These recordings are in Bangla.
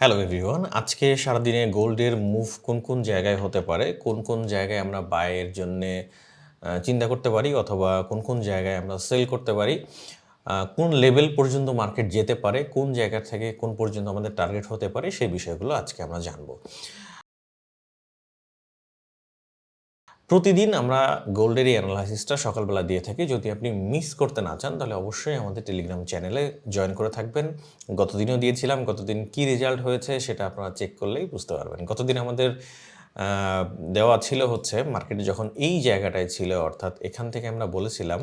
হ্যালো এভরিওয়ান আজকে সারাদিনে গোল্ডের মুভ কোন কোন জায়গায় হতে পারে? কোন কোন জায়গায় আমরা বায়ের জন্যে চিন্তা করতে পারি অথবা কোন কোন জায়গায় আমরা সেল করতে পারি? কোন লেভেল পর্যন্ত মার্কেট যেতে পারে? কোন জায়গা থেকে কোন পর্যন্ত আমাদের টার্গেট হতে পারে? সেই বিষয়গুলো আজকে আমরা জানব। প্রতিদিন আমরা গোল্ডের এই অ্যানালাইসিসটা সকালবেলা দিয়ে থাকি। যদি আপনি মিস করতে না চান, তাহলে অবশ্যই আমাদের টেলিগ্রাম চ্যানেলে জয়েন করে থাকবেন। গতদিনও দিয়েছিলাম, গতদিন কি রেজাল্ট হয়েছে সেটা আপনারা চেক করলেই বুঝতে পারবেন। গতদিন আমাদের দেওয়া ছিল হচ্ছে মার্কেটে যখন এই জায়গাটায় ছিল, অর্থাৎ এখান থেকে আমরা বলেছিলাম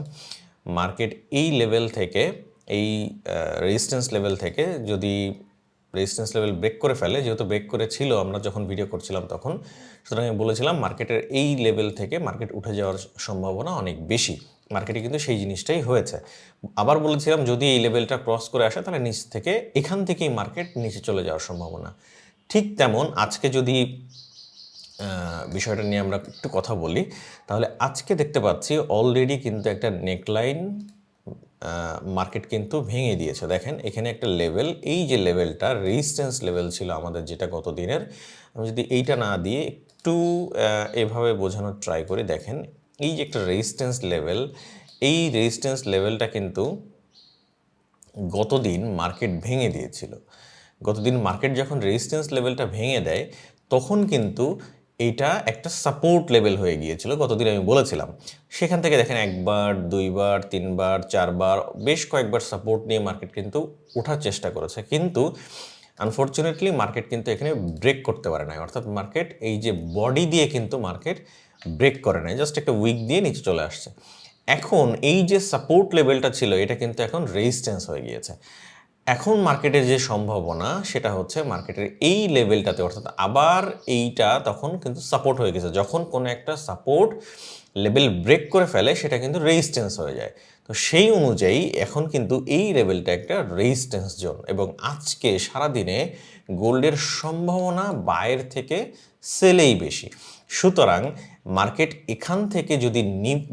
মার্কেট এই লেভেল থেকে, এই রেজিস্ট্যান্স লেভেল থেকে যদি রেজিস্ট্যান্স লেভেল ব্রেক করে ফেলে, যেহেতু ব্রেক করেছিল আমরা যখন ভিডিও করছিলাম তখন, সুতরাং আমি বলেছিলাম মার্কেটের এই লেভেল থেকে মার্কেট উঠে যাওয়ার সম্ভাবনা অনেক বেশি। মার্কেটে কিন্তু সেই জিনিসটাই হয়েছে। আবার বলেছিলাম, যদি এই লেভেলটা ক্রস করে আসে, তাহলে নিচ থেকে, এখান থেকেই মার্কেট নিচে চলে যাওয়ার সম্ভাবনা। ঠিক তেমন আজকে যদি বিষয়টা নিয়ে আমরা একটু কথা বলি, তাহলে আজকে দেখতে পাচ্ছি অলরেডি কিন্তু একটা নেকলাইন মার্কেট কিন্তু ভেঙে দিয়েছে। দেখেন, এখানে একটা লেভেল এই যে লেভেলটা রেজিস্ট্যান্স লেভেল ছিল আমাদের যেটা গত দিনের আমি যদি এইটা না দিয়ে একটু এভাবে বোঝানোর ট্রাই করি, দেখেন, এই যে একটা রেজিস্ট্যান্স লেভেল এই রেজিস্ট্যান্স লেভেলটা কিন্তু গতদিন মার্কেট ভেঙে দিয়েছিল। গতদিন মার্কেট যখন রেজিস্ট্যান্স লেভেলটা ভেঙে দেয়, তখন কিন্তু এটা একটা সাপোর্ট লেভেল হয়ে গিয়েছিল, গতদিন আমি বলেছিলাম। সেখান থেকে দেখেন একবার, দুইবার, তিনবার, চারবার, বেশ কয়েকবার সাপোর্ট নিয়ে মার্কেট কিন্তু ওঠার চেষ্টা করেছে। কিন্তু আনফর্চুনেটলি মার্কেট কিন্তু এখানে ব্রেক করতে পারে না অর্থাৎ মার্কেট এই যে বডি দিয়ে কিন্তু মার্কেট ব্রেক করে নাই জাস্ট একটা উইক দিয়ে নিচে চলে আসছে। এখন এই যে সাপোর্ট লেভেলটা ছিল, এটা কিন্তু এখন রেজিস্ট্যান্স হয়ে গিয়েছে। এখন মার্কেটের যে সম্ভাবনা, সেটা হচ্ছে মার্কেটের এই লেভেলটাতে অর্থাৎ আবার এইটা তখন কিন্তু সাপোর্ট হয়ে গেছে। যখন কোনো একটা সাপোর্ট লেভেল ব্রেক করে ফেলে, সেটা কিন্তু রেজিস্ট্যান্স হয়ে যায়। তো সেই অনুযায়ী এখন কিন্তু এই লেভেলটা একটা রেজিস্ট্যান্স জোন এবং আজকে সারাদিনে গোল্ডের সম্ভাবনা বাইরের থেকে সেলেই বেশি। সুতরাং মার্কেট এখান থেকে যদি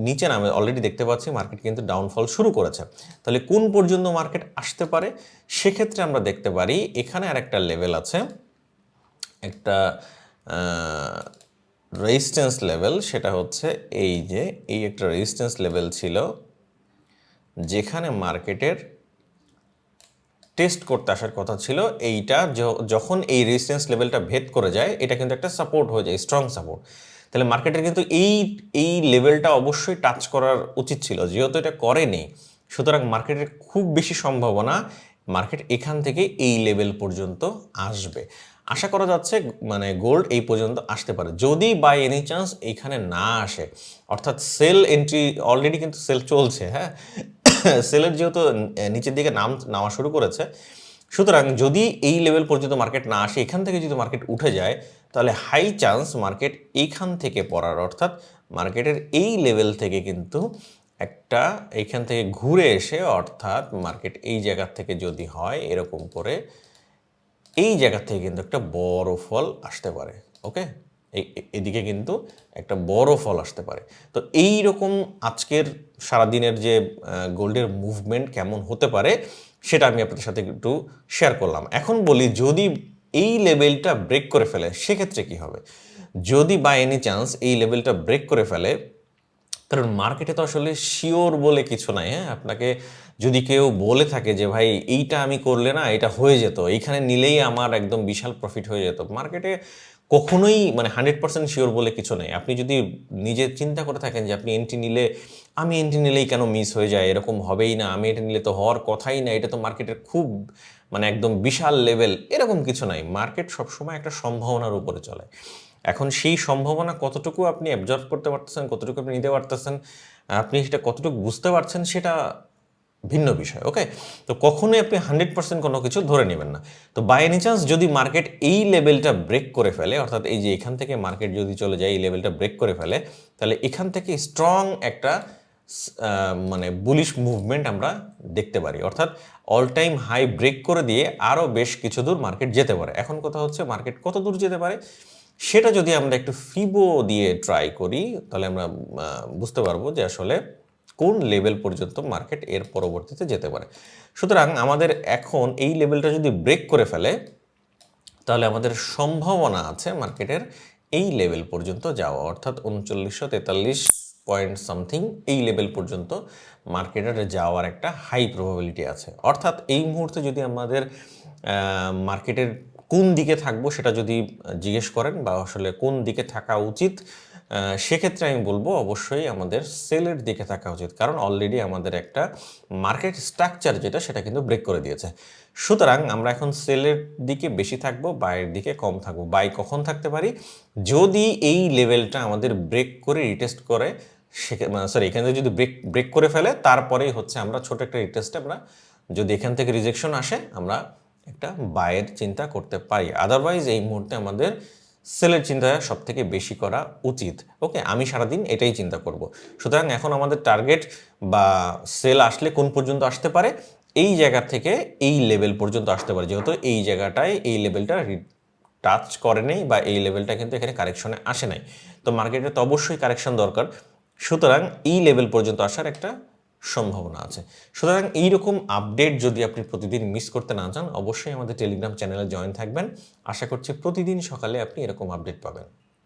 নিচে নামে অলরেডি দেখতে পাচ্ছি মার্কেট কিন্তু ডাউনফল শুরু করেছে। তাহলে কোন পর্যন্ত মার্কেট আসতে পারে? সেক্ষেত্রে আমরা দেখতে পারি এখানে আর একটা লেভেল আছে, একটা রেজিস্ট্যান্স লেভেল সেটা হচ্ছে এই যে, এই একটা রেজিস্ট্যান্স লেভেল ছিল যেখানে মার্কেটের টেস্ট করতে আসার কথা ছিল। এইটা যখন এই রেজিস্ট্যান্স লেভেলটা ভেদ করে যায়, এটা কিন্তু একটা সাপোর্ট হয়ে যায় স্ট্রং সাপোর্ট তাহলে মার্কেটের কিন্তু এই এই লেভেলটা অবশ্যই টাচ করার উচিত ছিল। যেহেতু এটা করেনি, সুতরাং মার্কেটের খুব বেশি সম্ভাবনা মার্কেট এখান থেকে এই লেভেল পর্যন্ত আসবে। আশা করা যাচ্ছে মানে গোল্ড এই পর্যন্ত আসতে পারে। যদি বাই এনি চান্স এইখানে না আসে, অর্থাৎ সেল এন্ট্রি অলরেডি কিন্তু সেল চলছে হ্যাঁ? সেলের যেহেতু, নিচের দিকে নাম, নামা শুরু করেছে সুতরাং যদি এই লেভেল পর্যন্ত মার্কেট না আসে, এখান থেকে যদি মার্কেট উঠে যায়, তাহলে হাই চান্স মার্কেট এইখান থেকে পড়ার, অর্থাৎ মার্কেটের এই লেভেল থেকে কিন্তু একটা এইখান থেকে ঘুরে এসে, অর্থাৎ মার্কেট এই জায়গা থেকে যদি হয়, এরকম করে এই জায়গা থেকে কিন্তু একটা বড় ফল আসতে পারে ওকে এদিকে কিন্তু একটা বড় ফল আসতে পারে। তো এই রকম আজকের সারাদিনের যে গোল্ডের মুভমেন্ট কেমন হতে পারে সেটা আমি আপনাদের সাথে একটু শেয়ার করলাম। এখন বলি, যদি এই লেভেলটা ব্রেক করে ফেলে, সেক্ষেত্রে কি হবে? যদি বাই এনি চান্স এই লেভেলটা ব্রেক করে ফেলে, কারণ মার্কেটে তো আসলে শিওর বলে কিছু নাই হ্যাঁ? আপনাকে যদি কেউ বলে থাকে যে, ভাই, এইটা আমি করলে না, এটা হয়ে যেত, এইখানে নিলেই আমার একদম বিশাল প্রফিট হয়ে যেত। মার্কেটে কখনোই মানে হান্ড্রেড পার্সেন্ট শিওর বলে কিছু নেই। আপনি যদি নিজে চিন্তা করে থাকেন যে, আপনি এন্ট্রি নিলে আমি এন্ট্রি নিলেই কেন মিস হয়ে যায়? এরকম হবেই না। আমি এটা নিলে তো হওয়ার কথাই না এটা তো মার্কেটের খুব মানে একদম বিশাল লেভেল এরকম কিছু নাই। মার্কেট সবসময় একটা সম্ভাবনার উপরে চলে। এখন সেই সম্ভাবনা কতটুকু আপনি অ্যাবজর্ভ করতে পারতেছেন, কতটুকু আপনি নিতে পারতেছেন, আপনি সেটা কতটুকু বুঝতে পারছেন সেটা ভিন্ন বিষয় ওকে তো কখনোই আপনি হান্ড্রেড পার্সেন্ট কোনো কিছু ধরে নেবেন না। তো বাই এনি চান্স যদি মার্কেট এই লেভেলটা ব্রেক করে ফেলে, অর্থাৎ এই যে এখান থেকে মার্কেট যদি চলে যায়, এই লেভেলটা ব্রেক করে ফেলে, তাহলে এখান থেকে স্ট্রং একটা মানে বুলিশ মুভমেন্ট আমরা দেখতে পারি। অর্থাৎ অল টাইম হাই ব্রেক করে দিয়ে আরও বেশ কিছু দূর মার্কেট যেতে পারে। এখন কথা হচ্ছে মার্কেট কত দূর যেতে পারে? সেটা যদি আমরা একটু ফিবো দিয়ে ট্রাই করি, তাহলে আমরা বুঝতে পারব যে আসলে কোন লেভেল পর্যন্ত মার্কেট এর পরবর্তীতে যেতে পারে। সুতরাং আমাদের এখন এই লেভেলটা যদি ব্রেক করে ফেলে, তাহলে আমাদের সম্ভাবনা আছে মার্কেটের এই লেভেল পর্যন্ত যাওয়া। অর্থাৎ উনচল্লিশশো তেতাল্লিশ পয়েন্ট সামথিং এই লেভেল পর্যন্ত মার্কেটের যাওয়ার একটা হাই প্রবাবিলিটি আছে। অর্থাৎ এই মুহূর্তে যদি আমাদের মার্কেটের কোন দিকে থাকব সেটা যদি জিজ্ঞেস করেন বা আসলে কোন দিকে থাকা উচিত সেক্ষেত্রে আমি বলব অবশ্যই আমাদের সেলের দিকে থাকা উচিত। কারণ অলরেডি আমাদের একটা মার্কেট স্ট্রাকচার যেটা, সেটা কিন্তু ব্রেক করে দিয়েছে। সুতরাং আমরা এখন সেলের দিকে বেশি থাকব বাইয়ের দিকে কম থাকব। বাই কখন থাকতে পারি? যদি এই লেভেলটা আমাদের ব্রেক করে রিটেস্ট করে সরি এখান থেকে যদি ব্রেক ব্রেক করে ফেলে, তারপরেই হচ্ছে আমরা ছোট একটা রিটেস্টে আমরা যদি এখান থেকে রিজেকশন আসে, আমরা একটা বায়ের চিন্তা করতে পারি। আদারওয়াইজ এই মুহূর্তে আমাদের সেলের চিন্তা সব থেকে বেশি করা উচিত। ওকে আমি সারাদিন এটাই চিন্তা করব। সুতরাং এখন আমাদের টার্গেট বা সেল আসলে কোন পর্যন্ত আসতে পারে? এই জায়গা থেকে এই লেভেল পর্যন্ত আসতে পারে। যেহেতু এই জায়গাটায় এই লেভেলটা টাচ করে নেই বা এই লেভেলটা কিন্তু এখানে কারেকশনে আসে নাই। তো মার্কেটে তো অবশ্যই কারেকশন দরকার। সুতরাং এই লেভেল পর্যন্ত আসার একটা সম্ভাবনা আছে। সুতরাং এইরকম আপডেট যদি আপনি প্রতিদিন মিস করতে না চান, অবশ্যই আমাদের টেলিগ্রাম চ্যানেলে জয়েন থাকবেন। আশা করছি প্রতিদিন সকালে আপনি এরকম আপডেট পাবেন।